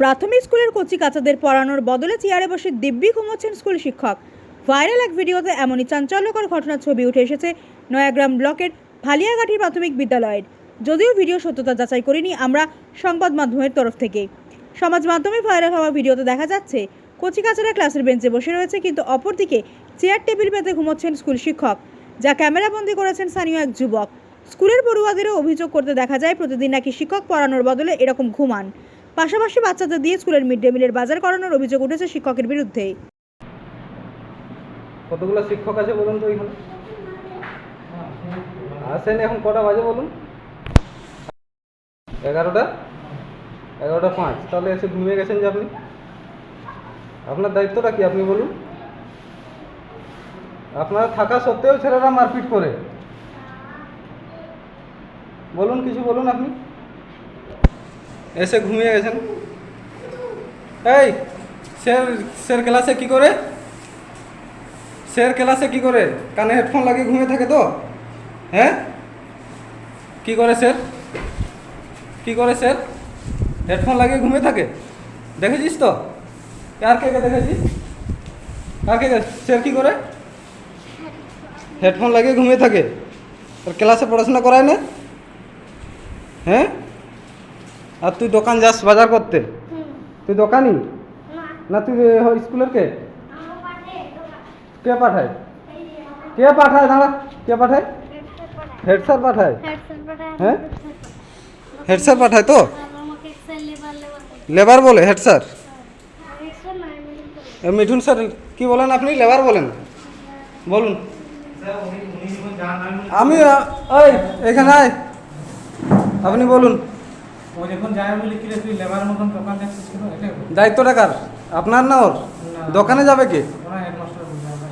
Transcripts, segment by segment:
প্রাথমিক স্কুলের কচি কাচাদের পড়ানোর বদলে চেয়ারে বসে দিব্যি ঘুমোচ্ছেন স্কুল শিক্ষক। ভাইরাল এক ভিডিওতে এমনই চাঞ্চল্যকর ঘটনার ছবি উঠে এসেছে নয়াগ্রাম ব্লকের ভালিয়াঘাটি প্রাথমিক বিদ্যালয়ের। যদিও ভিডিও সত্যতা যাচাই করিনি আমরা সংবাদ মাধ্যমের তরফ থেকে। সমাজ মাধ্যমে ভাইরাল হওয়া ভিডিওতে দেখা যাচ্ছে, কচি কাচারা ক্লাসের বেঞ্চে বসে রয়েছে কিন্তু অপরদিকে চেয়ার টেবিল পেতে ঘুমোচ্ছেন স্কুল শিক্ষক, যা ক্যামেরাবন্দি করেছেন স্থানীয় এক যুবক। স্কুলের পড়ুয়াদেরও অভিযোগ করতে দেখা যায়, প্রতিদিন নাকি শিক্ষক পড়ানোর বদলে এরকম ঘুমান। পাশাপাশি বাচ্চাদের দিয়ে স্কুলের মিড ডে মিলের বাজার করানোর অভিযোগ উঠেছে শিক্ষকের বিরুদ্ধে। কতগুলো শিক্ষক আছে বলুন তো এখানে? আসেন এখন কটা বাজে বলুন? এগারোটা? এগারোটা পাঁচ। তাহলে এসে ঘুমিয়ে গেছেন যে আপনি? আপনার দায়িত্বটা কি আপনি বলুন? আপনারা থাকা সত্ত্বেও ছেলেরা মারপিট করে। বলুন, কিছু বলুন আপনি? এসে ঘুমিয়ে গেছেন। এই স্যার স্যার ক্লাসে কি করে? স্যার ক্লাসে কি করে? কানে হেডফোন লাগিয়ে ঘুমিয়ে থাকে তো? হ্যাঁ? কি করে স্যার কি করে স্যার হেডফোন লাগিয়ে ঘুমিয়ে থাকে? দেখেছিস তো? কার কে দেখেছিস? কার কে? স্যার কি করে? হেডফোন লাগিয়ে ঘুমিয়ে থাকে। আর ক্লাসে পড়াশোনা করায় না? হ্যাঁ? আর তুই দোকান যাস বাজার করতে? তুই দোকানি? না। তুই স্কুলের কে? কে পাঠায়? কে পাঠায়? দাঁড়া কে পাঠায়? হেড স্যার পাঠায়? হ্যাঁ? হেড স্যার পাঠায় তো? লেবার বলে হেড স্যার। মিঠুন স্যার কি বলেন আপনি? লেবার বলেন। বলুন। আমি ওই এখানে আয়। আপনি বলুন। ও যখন যায় বলে কি রে তুই লেবার মতন দোকান যাচ্ছিস কেন এটা দায়িত্বটা কার? আপনার না ওর? দোকানে যাবে কে?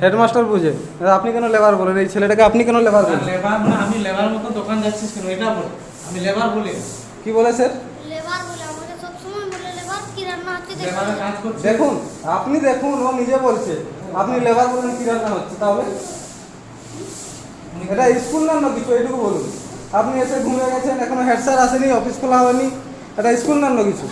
হেডমাস্টার বুঝে আপনি কেন লেবার বলেন? এই ছেলেটাকে আপনি কেন লেবার বলেন? লেবার আমি লেবার দোকান যাচ্ছিস কেন? এটা বল। আমি লেবার বলি। না। কি বলে স্যার? লেবার বলে আমাকে সবসময় বলে লেবার কি রান্না হচ্ছে দেখো। কাজ করছে দেখুন আপনি দেখুন ও নিজে বলছে আপনি লেবার বলেন কি রান্না হচ্ছে তাহলে? এটা স্কুল না অন্য কিছু? এইটুকু বলুন। আপনি এসে ঘুমিয়ে গেছেন, এখনও হেড স্যার আসেনি, অফিস খোলা হয়নি এটা স্কুল না অন্য কিছু।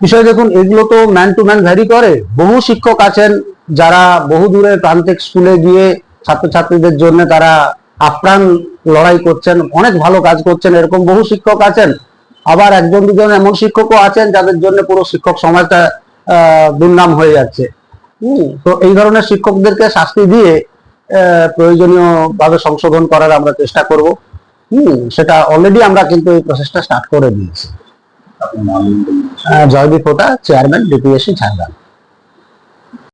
বিষয় দেখুন, এগুলো তো ম্যান টু ম্যান ভ্যারি করে। বহু শিক্ষক আছেন যারা বহু দূরের প্রান্তিক স্কুলে গিয়ে ছাত্রছাত্রীদের জন্য তারা আপ্রাণ লড়াই করছেন, অনেক ভালো কাজ করছেন, এরকম বহু শিক্ষক আছেন। আবার একজন দুজন এমন শিক্ষকও আছেন যাদের জন্য পুরো শিক্ষক সমাজটা দুর্নাম হয়ে যাচ্ছে। তো এই ধরনের শিক্ষকদেরকে শাস্তি দিয়ে প্রয়োজনীয় ভাবে সংশোধন করার আমরা চেষ্টা করব। হম, সেটা অলরেডি আমরা কিন্তু এই প্রসেসটা স্টার্ট করে দিয়েছি। জয়দীপ ওটা চেয়ারম্যান ডিপিএসসি ঝাড়গ্রাম।